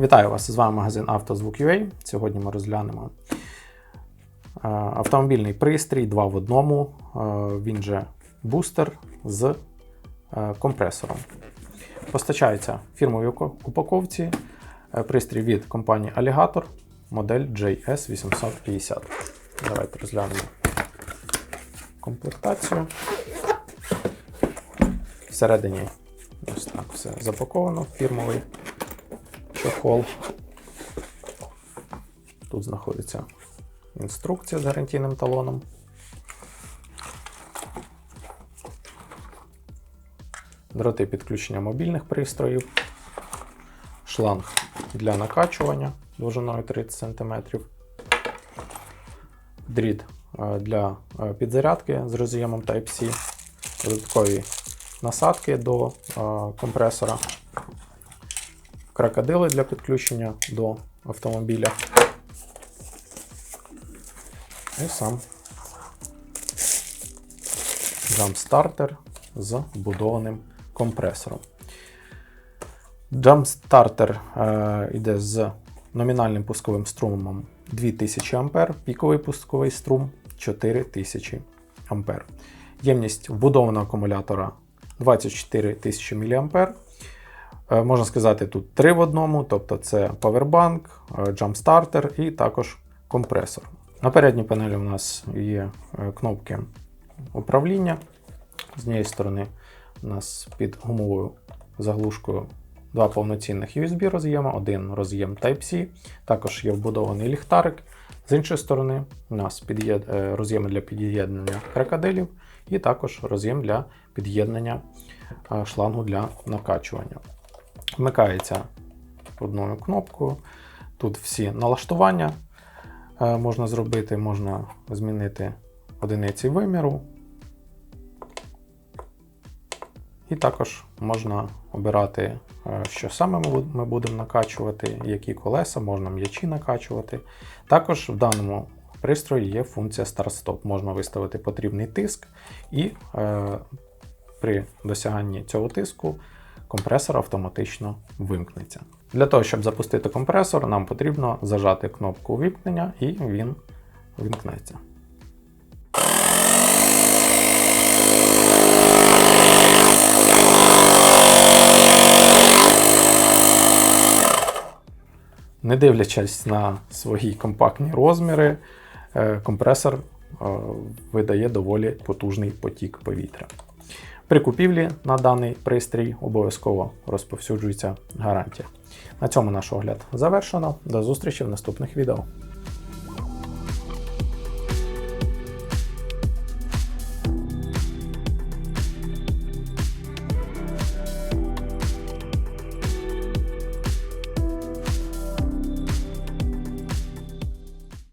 Вітаю вас! З вами магазин «Автозвук.UA». Сьогодні ми розглянемо е, автомобільний пристрій 2 в одному. Е, Він же бустер з е, компресором. Постачається в упаковці пристрій від компанії Alligator, модель JS850. Давайте розглянемо комплектацію. Всередині ось так все запаковано, фірмовий чохол. Тут знаходиться інструкція з гарантійним талоном. Дроти підключення мобільних пристроїв, шланг для накачування довжиною 30 см, дріт е, для е, підзарядки з роз'ємом Type-C, додаткові насадки до е, компресора, крокодили для підключення до автомобіля. І сам джампстартер з вбудованим компресором. Джампстартер е, йде з номінальним пусковим струмом 2000 А, піковий пусковий струм 4000 А. Ємність вбудованого акумулятора 24 тисячі мА. Е, Можна сказати, тут три в одному, тобто це павербанк, джампстартер і також компресор. На передній панелі у нас є е, кнопки управління. З однієї сторони у нас під гумовою заглушкою два повноцінних USB роз'єма, один роз'єм Type-C, також є вбудований ліхтарик. З іншої сторони, у нас під'єд... е, роз'єми для під'єднання крокодилів і також роз'єм для під'єднання е, шлангу для накачування. Вмикається одною кнопкою. Тут всі налаштування е, можна зробити, можна змінити одиниці виміру. І також можна обирати, е, що саме ми будемо накачувати, які колеса, можна м'ячі накачувати. Також в даному пристрої є функція Start-Stop. Можна виставити потрібний тиск, і е, при досяганні цього тиску компресор автоматично вимкнеться. Для того, щоб запустити компресор, нам потрібно зажати кнопку вимкнення, і він вимкнеться. Не дивлячись на свої компактні розміри, е, компресор е, видає доволі потужний потік повітря. При купівлі на даний пристрій обов'язково розповсюджується гарантія. На цьому наш огляд завершено. До зустрічі в наступних відео.